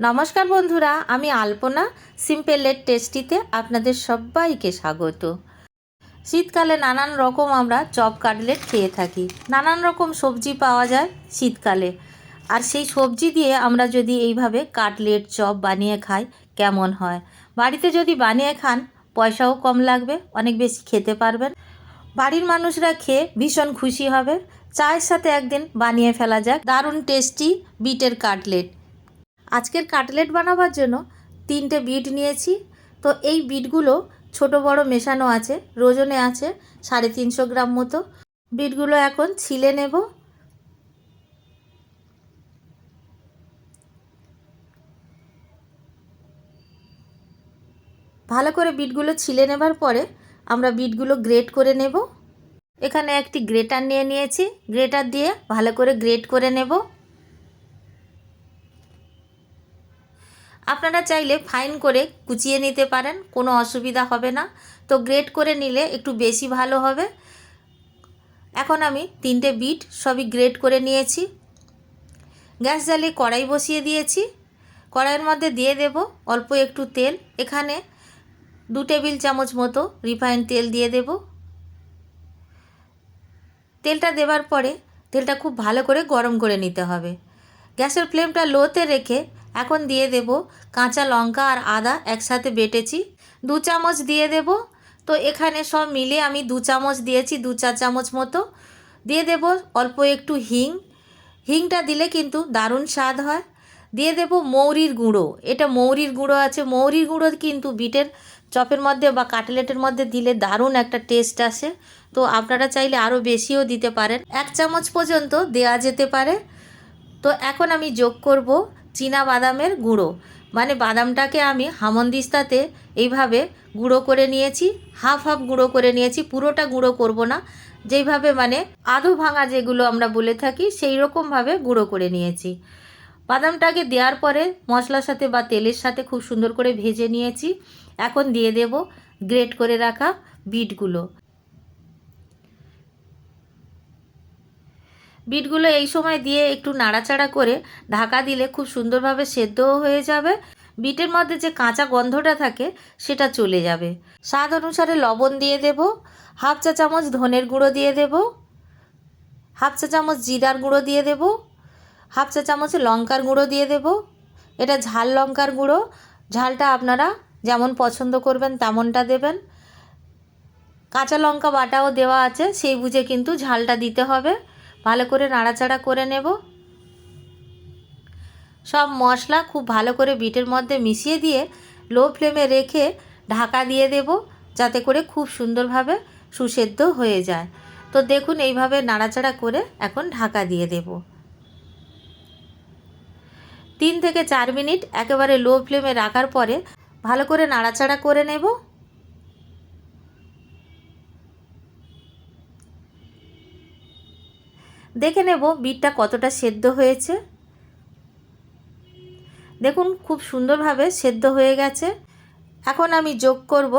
নমস্কার বন্ধুরা, আমি আলপনা। সিম্পলের টেস্টিতে আপনাদের সবাইকে স্বাগত। শীতকালে নানান রকম আমরা চপ কাটলেট খেয়ে থাকি। নানান রকম সবজি পাওয়া যায় শীতকালে। আর সেই সবজি দিয়ে আমরা যদি এইভাবে কাটলেট, চপ বানিয়ে খাই, কেমন হয়? বাড়িতে যদি বানিয়ে খান, পয়সাও কম লাগবে, অনেক বেশি খেতে পারবেন। বাড়ির মানুষরা খেয়ে ভীষণ খুশি হবে। চায়ের সাথে একদিন বানিয়ে ফেলা যাক। দারুণ টেস্টি বিটের কাটলেট। আজকের কাটলেট বানাবার জন্য তিনটে বিট নিয়েছি। তো এই বিটগুলো ছোট বড় মেশানো আছে, রোজনে আছে, সাড়ে তিনশো গ্রাম মতো। বিটগুলো এখন ছিলে নেব। ভালো করে বিটগুলো ছিলে নেবার পরে আমরা বিটগুলো গ্রেট করে নেব। এখানে একটি গ্রেটার নিয়ে নিয়েছি। গ্রেটার দিয়ে ভালো করে গ্রেট করে নেব। আপনারা চাইলে ফাইন করে কুচিয়ে নিতে পারেন, কোনো অসুবিধা হবে না। তো গ্রেট করে নিলে একটু বেশি ভালো হবে। এখন আমি তিনটে বিট সবই গ্রেট করে নিয়েছি। গ্যাস জ্বালিয়ে কড়াই বসিয়ে দিয়েছি। কড়াইয়ের মধ্যে দিয়ে দেব অল্প একটু তেল। এখানে দু টেবিল চামচ মতো রিফাইন তেল দিয়ে দেব। তেলটা দেওয়ার পরে তেলটা খুব ভালো করে গরম করে নিতে হবে। গ্যাসের ফ্লেমটা লোতে রেখে এখন দিয়ে দেব কাঁচা লঙ্কা আর আদা একসাথে বেটেছি। দু চামচ দিয়ে দেব। তো এখানে সব মিলে আমি দু চামচ দিয়েছি, দু চার চামচ মতো। দিয়ে দেব অল্প একটু হিং। হিংটা দিলে কিন্তু দারুণ স্বাদ হয়। দিয়ে দেব মৌরির গুঁড়ো। এটা মৌরির গুঁড়ো আছে। মৌরির গুঁড়ো কিন্তু বিটের চপের মধ্যে বা কাটলেটের মধ্যে দিলে দারুণ একটা টেস্ট আসে। তো আপনারা চাইলে আরও বেশিও দিতে পারেন। এক চামচ পর্যন্ত দেওয়া যেতে পারে। তো এখন আমি যোগ করব। চীনা বাদামের গুঁড়ো। মানে বাদামটাকে আমি হামনদিস্তাতে এইভাবে গুঁড়ো করে নিয়েছি, হাফ হাফ গুঁড়ো করে নিয়েছি, পুরোটা গুঁড়ো করব না। যেইভাবে মানে আধো ভাঙা যেগুলো আমরা বলে থাকি সেই রকমভাবে গুঁড়ো করে নিয়েছি। বাদামটাকে দেওয়ার পরে মশলার সাথে বা তেলের সাথে খুব সুন্দর করে ভেজে নিয়েছি। এখন দিয়ে দেব গ্রেট করে রাখা বিটগুলো। বিটগুলো এই সময় দিয়ে একটু নাড়াচাড়া করে ঢাকা দিলে খুব সুন্দরভাবে সেদ্ধও হয়ে যাবে। বিটের মধ্যে যে কাঁচা গন্ধটা থাকে, সেটা চলে যাবে। স্বাদ অনুসারে লবণ দিয়ে দেব, হাফ চা চামচ ধনের গুঁড়ো দিয়ে দেব, হাফ চা চামচ জিরার গুঁড়ো দিয়ে দেব, হাফ চা চামচ লঙ্কার গুঁড়ো দিয়ে দেব। এটা ঝাল লঙ্কার গুঁড়ো, ঝালটা আপনারা যেমন পছন্দ করবেন তেমনটা দেবেন। কাঁচা লঙ্কা বাটাও দেওয়া আছে, সেই বুঝে কিন্তু ঝালটা দিতে হবে। ভালো করে নাড়াচাড়া করে নেব। সব মশলা খুব ভালো করে বিটের মধ্যে মিশিয়ে দিয়ে লো ফ্লেমে রেখে ঢাকা দিয়ে দেব, যাতে করে খুব সুন্দরভাবে সুসেদ্ধ হয়ে যায়। তো দেখুন, এইভাবে নাড়াচাড়া করে এখন ঢাকা দিয়ে দেব। তিন থেকে চার মিনিট একেবারে লো ফ্লেমে রাখার পরে ভালো করে নাড়াচাড়া করে নেব। দেখে নেব বিটটা কতটা সেদ্ধ হয়েছে। দেখুন, খুব সুন্দরভাবে সেদ্ধ হয়ে গেছে। এখন আমি যোগ করব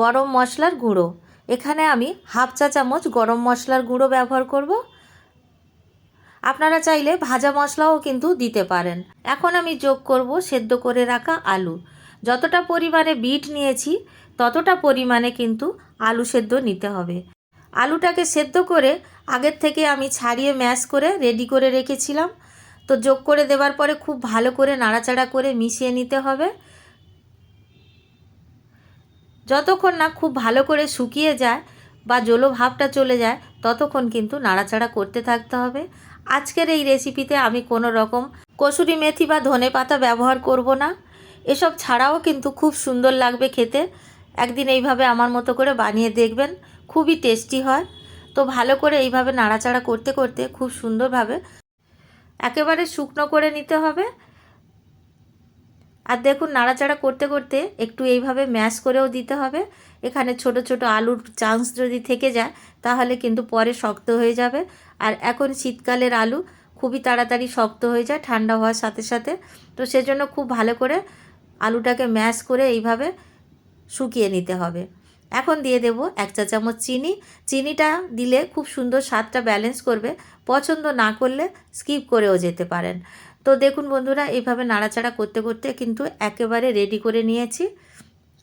গরম মশলার গুঁড়ো। এখানে আমি হাফ চা চামচ গরম মশলার গুঁড়ো ব্যবহার করব। আপনারা চাইলে ভাজা মশলাও কিন্তু দিতে পারেন। এখন আমি যোগ করব সেদ্ধ করে রাখা আলু। যতটা পরিমাণে বিট নিয়েছি, ততটা পরিমাণে কিন্তু আলু সেদ্ধ নিতে হবে। আলুটাকে সেদ্ধ করে আগের থেকে আমি ছাড়িয়ে ম্যাশ করে রেডি করে রেখেছিলাম। তো যোগ করে দেওয়ার পরে খুব ভালো করে নাড়াচাড়া করে মিশিয়ে নিতে হবে। যতক্ষণ না খুব ভালো করে শুকিয়ে যায় বা জলো ভাবটা চলে যায়, ততক্ষণ কিন্তু নাড়াচাড়া করতে থাকতে হবে। আজকের এই রেসিপিতে আমি কোনো রকম কসুরি মেথি বা ধনে পাতা ব্যবহার করব না। এসব ছাড়াও কিন্তু খুব সুন্দর লাগবে খেতে। একদিন এইভাবে আমার মতো করে বানিয়ে দেখবেন। খুবই টেস্টি হয়। তো ভালো করে এইভাবে নাড়াচাড়া করতে করতে খুব সুন্দরভাবে একেবারে শুকনো করে নিতে হবে। আর দেখুন, নাড়াচাড়া করতে করতে একটু এইভাবে ম্যাশ করেও দিতে হবে। এখানে ছোট ছোট আলুর চান্স যদি থেকে যায়, তাহলে কিন্তু পরে শক্ত হয়ে যাবে। আর এখন শীতকালের আলু খুবই তাড়াতাড়ি শক্ত হয়ে যায়, ঠান্ডা হওয়ার সাথে সাথে। তো সেজন্য খুব ভালো করে আলুটাকে ম্যাশ করে এইভাবে শুকিয়ে নিতে হবে। এখন দিয়ে দেব এক চা চামচ চিনি। চিনিটা দিলে খুব সুন্দর স্বাদটা ব্যালেন্স করবে। পছন্দ না করলে স্কিপ করেও যেতে পারেন। তো দেখুন বন্ধুরা এইভাবে নাড়াচাড়া করতে করতে কিন্তু একেবারে রেডি করে নিয়েছি।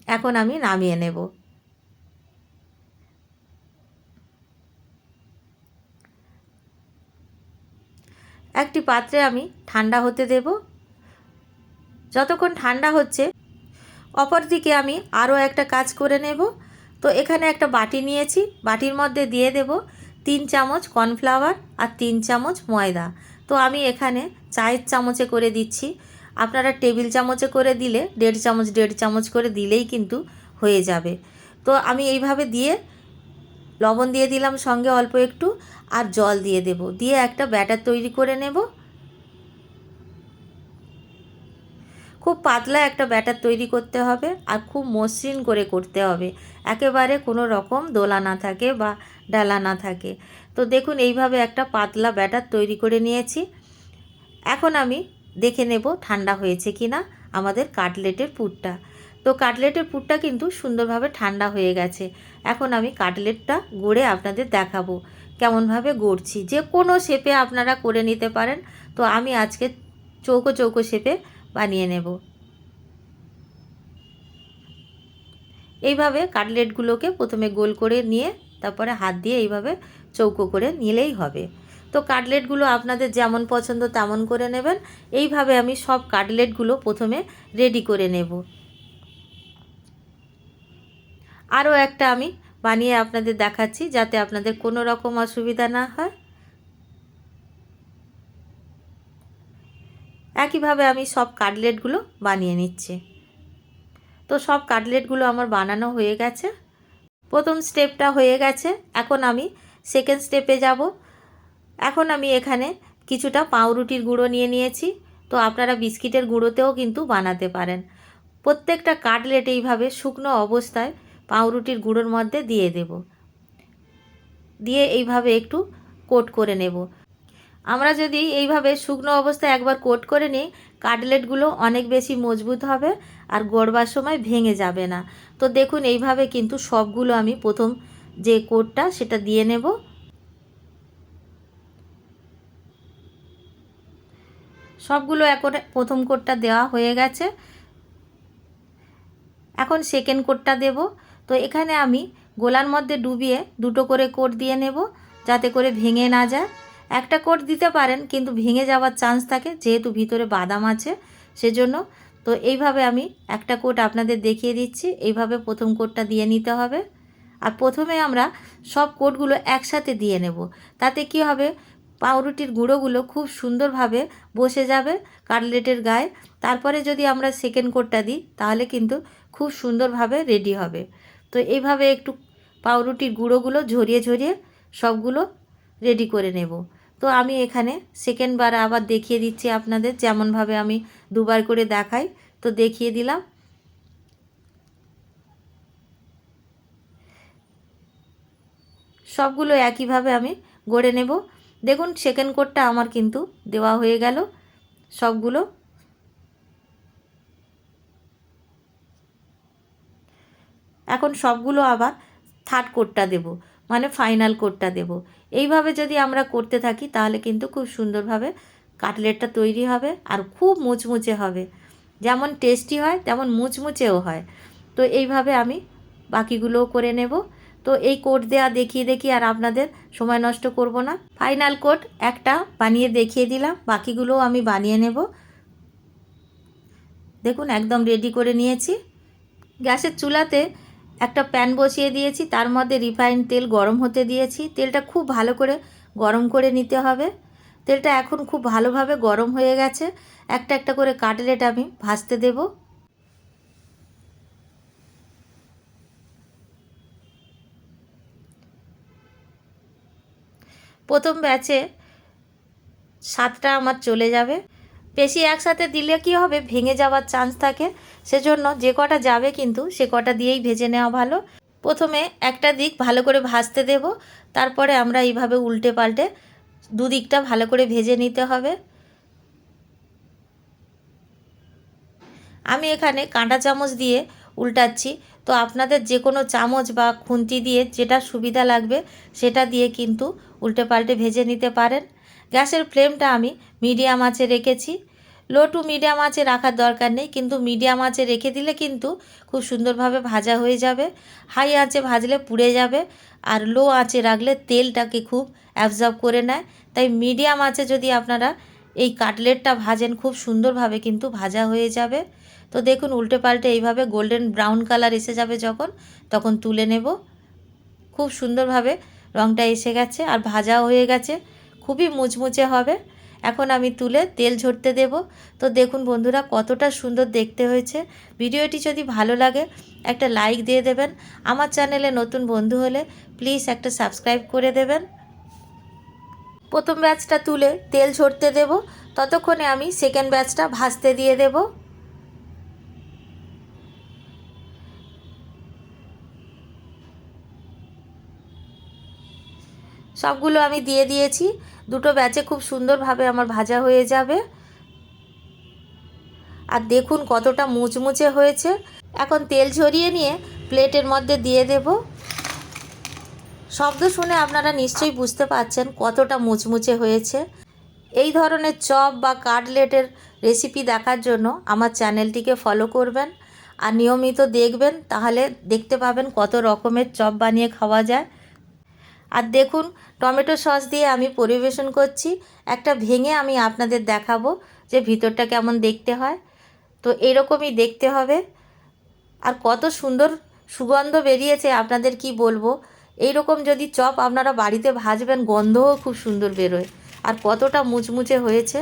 এখন আমি নামিয়ে নেব। একটি পাত্রে আমি ঠান্ডা হতে দেব। যতক্ষণ ঠান্ডা হচ্ছে, অপরদিকে আমি আরও একটা কাজ করে নেব। তো এখানে একটা বাটি নিয়েছি। বাটির মধ্যে দিয়ে দেব তিন চামচ কর্নফ্লাওয়ার আর তিন চামচ ময়দা। তো আমি এখানে চায়ের চামচে করে দিচ্ছি। আপনারা টেবিল চামচে করে দিলে, দেড় চামচ দেড় চামচ করে দিলেই কিন্তু হয়ে যাবে। তো আমি এইভাবে দিয়ে লবণ দিয়ে দিলাম সঙ্গে অল্প একটু আর জল দিয়ে দেব। দিয়ে একটা ব্যাটার তৈরি করে নেব। খুব পাতলা একটা ব্যাটার তৈরি করতে হবে আর খুব মসৃণ করে করতে হবে। একেবারে কোনো রকম দোলা না থাকে বা ডালা না থাকে। তো দেখুন, এইভাবে একটা পাতলা ব্যাটার তৈরি করে নিয়েছি। এখন আমি দেখে নেব ঠান্ডা হয়েছে কি না আমাদের কাটলেটের পুরটা। তো কাটলেটের পুরটা কিন্তু সুন্দরভাবে ঠান্ডা হয়ে গেছে। এখন আমি কাটলেটটা গড়ে আপনাদের দেখাবো কেমনভাবে গড়ছি। যে কোনো শেপে আপনারা করে নিতে পারেন। তো আমি আজকে চৌকো চৌকো শেপে বানিয়ে নেব। এইভাবে কাটলেটগুলোকে প্রথমে গোল করে নিয়ে তারপরে হাত দিয়ে এইভাবে চৌকো করে নিলেই হবে। তো কাটলেটগুলো আপনাদের যেমন পছন্দ তেমন করে নেবেন। এইভাবে আমি সব কাটলেটগুলো প্রথমে রেডি করে নেব। আরও একটা আমি বানিয়ে আপনাদের দেখাচ্ছি যাতে আপনাদের কোনো রকম অসুবিধা না হয়। একইভাবে আমি সব কাটলেটগুলো বানিয়ে নিচ্ছি। তো সব কাটলেটগুলো আমার বানানো হয়ে গেছে। প্রথম স্টেপটা হয়ে গেছে। এখন আমি সেকেন্ড স্টেপে যাব। এখন আমি এখানে কিছুটা পাউরুটির গুঁড়ো নিয়ে নিয়েছি। তো আপনারা বিস্কিটের গুঁড়োতেও কিন্তু বানাতে পারেন। প্রত্যেকটা কাটলেট এইভাবে শুকনো অবস্থায় পাউরুটির গুঁড়োর মধ্যে দিয়ে দেব। দিয়ে এইভাবে একটু কোট করে নেব। আমরা যদি এইভাবে শুকনো অবস্থায় একবার কোট করে নিই, কাটলেটগুলো অনেক বেশি মজবুত হবে আর গড়বার সময় ভেঙে যাবে না। তো দেখুন, এইভাবে কিন্তু সবগুলো আমি প্রথম যে কোটটা সেটা দিয়ে নেব। সবগুলো এখন প্রথম কোটটা দেওয়া হয়ে গেছে। এখন সেকেন্ড কোটটা দেব। তো এখানে আমি গোলার মধ্যে ডুবিয়ে দুটো করে কোট দিয়ে নেব, যাতে করে ভেঙে না যায়। একটা কোট দিতে পারেন, কিন্তু ভেঙে যাওয়ার চান্স থাকে, যেহেতু ভিতরে বাদাম আছে, সেজন্য। তো এইভাবে আমি একটা কোট আপনাদের দেখিয়ে দিচ্ছি, এইভাবে প্রথম কোটটা দিয়ে নিতে হবে। আর প্রথমে আমরা সব কোটগুলো একসাথে দিয়ে নেব। তাতে কি হবে, পাউরুটির গুঁড়োগুলো খুব সুন্দরভাবে বসে যাবে কাটলেটের গায়ে। তারপরে যদি আমরা সেকেন্ড কোটটা দিই, তাহলে কিন্তু খুব সুন্দরভাবে রেডি হবে। তো এইভাবে একটু পাউরুটির গুঁড়োগুলো ঝরিয়ে ঝরিয়ে সবগুলো রেডি করে নেব। তো আমি এখানে সেকেন্ডবার আবার দেখিয়ে দিচ্ছি আপনাদের, যেমনভাবে আমি দুবার করে দেখাই। তো দেখিয়ে দিলাম। সবগুলো একইভাবে আমি গড়ে নেব। দেখুন সেকেন্ড কোডটা আমার কিন্তু দেওয়া হয়ে গেল। সবগুলো। এখন সবগুলো আবার থার্ড কোডটা দেব। মানে ফাইনাল কোডটা দেব। এইভাবে যদি আমরা করতে থাকি, তাহলে কিন্তু খুব সুন্দরভাবে কাটলেটটা তৈরি হবে আর খুব মুচমুচে হবে। যেমন টেস্টি হয়, তেমন মুচমুচেও হয়। তো এইভাবে আমি বাকিগুলোও করে নেব। তো এই কোট দেওয়া দেখিয়ে দেখি আর আপনাদের সময় নষ্ট করব না। ফাইনাল কোড একটা বানিয়ে দেখিয়ে দিলাম, বাকিগুলোও আমি বানিয়ে নেব। দেখুন, একদম রেডি করে নিয়েছি। গ্যাসের চুলাতে একটা প্যান বসিয়ে দিয়েছি, তার মধ্যে রিফাইন তেল গরম হতে দিয়েছি। তেলটা খুব ভালো করে গরম করে নিতে হবে। তেলটা এখন খুব ভালোভাবে গরম হয়ে গেছে। একটা একটা করে কাটলেট আমি ভাজতে দেব। প্রথম ব্যাচে সাতটা আমার চলে যাবে। বেশি একসাথে দিলে কি হবে? ভেঙে যাওয়ার চান্স থাকে। সেজন্য যে কটা যাবে কিন্তু সে কটা দিয়েই ভেজে নেওয়া ভালো। প্রথমে একটা দিক ভালো করে ভাজতে দেব। তারপরে আমরা এইভাবে উল্টে পাল্টে দুদিকটা ভালো করে ভেজে নিতে হবে। আমি এখানে কাঁটা চামচ দিয়ে উল্টাচ্ছি। তো আপনাদের যে কোনো চামচ বা খুন্তি দিয়ে যেটা সুবিধা লাগবে, সেটা দিয়ে কিন্তু উল্টে পাল্টে ভেজে নিতে পারেন। গ্যাসের ফ্লেমটা আমি মিডিয়াম আঁচে রেখেছি। লো টু মিডিয়াম আঁচে রাখার দরকার নেই, কিন্তু মিডিয়াম আঁচে রেখে দিলে কিন্তু খুব সুন্দরভাবে ভাজা হয়ে যাবে। হাই আঁচে ভাজলে পুড়ে যাবে, আর লো আঁচে রাখলে তেলটাকে খুব অ্যাবজর্ব করে নেয়। তাই মিডিয়াম আঁচে যদি আপনারা এই কাটলেটটা ভাজেন, খুব সুন্দরভাবে কিন্তু ভাজা হয়ে যাবে। তো দেখুন, উল্টে পাল্টে এইভাবে গোল্ডেন ব্রাউন কালার এসে যাবে যখন, তখন তুলে নেব। খুব সুন্দরভাবে রঙটা এসে গেছে, আর ভাজাও হয়ে গেছে। খুবই মুচমুচে হবে। এখন আমি তুলে তেল ঝরতে দেব। তো দেখুন বন্ধুরা, কতটা সুন্দর দেখতে হয়েছে। ভিডিওটি যদি ভালো লাগে, একটা লাইক দিয়ে দেবেন। আমার চ্যানেলে নতুন বন্ধু হলে প্লিজ একটা সাবস্ক্রাইব করে দেবেন। প্রথম ব্যাচটা তুলে তেল ঝরতে দেব। ততক্ষণে আমি সেকেন্ড ব্যাচটা ভাজতে দিয়ে দেব। সবগুলো আমি দিয়ে দিয়েছি। দুটো ব্যাচে খুব সুন্দরভাবে আমার ভাজা হয়ে যাবে। আর দেখুন কতটা মুচমুচে হয়েছে। এখন তেল ঝরিয়ে নিয়ে প্লেটের মধ্যে দিয়ে দেব। শব্দ শুনে আপনারা নিশ্চয়ই বুঝতে পারছেন কতটা মুচমুচে হয়েছে। এই ধরনের চপ বা কাটলেটের রেসিপি দেখার জন্য আমার চ্যানেলটিকে ফলো করবেন। আর নিয়মিত দেখবেন, তাহলে দেখতে পাবেন কত রকমের চপ বানিয়ে খাওয়া যায়। আর দেখুন, টমেটো সস দিয়ে আমি পরিবেশন করছি। একটা ভেঙে আমি আপনাদের দেখাবো যে ভিতরটা কেমন দেখতে হয়। তো এরকমই দেখতে হবে। আর কত সুন্দর সুগন্ধ বেরিয়েছে, আপনাদের কি বলব? এই রকম যদি চপ আপনারা বাড়িতে ভাজবেন, গন্ধও খুব সুন্দর বেরোয়। আর কতটা মুচমুচে হয়েছে।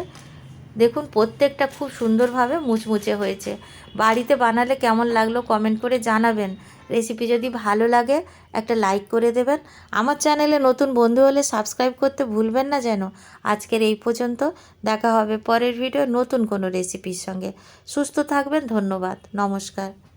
দেখুন, প্রত্যেকটা খুব সুন্দরভাবে মুচমুচে হয়েছে। বাড়িতে বানালে কেমন লাগল কমেন্ট করে জানাবেন। রেসিপি যদি ভালো লাগে, একটা লাইক করে দেবেন। আমার চ্যানেলে নতুন বন্ধু হলে সাবস্ক্রাইব করতে ভুলবেন না যেন। আজকের এই পর্যন্ত, দেখা হবে পরের ভিডিও নতুন কোনো রেসিপির সঙ্গে। সুস্থ থাকবেন, ধন্যবাদ। নমস্কার।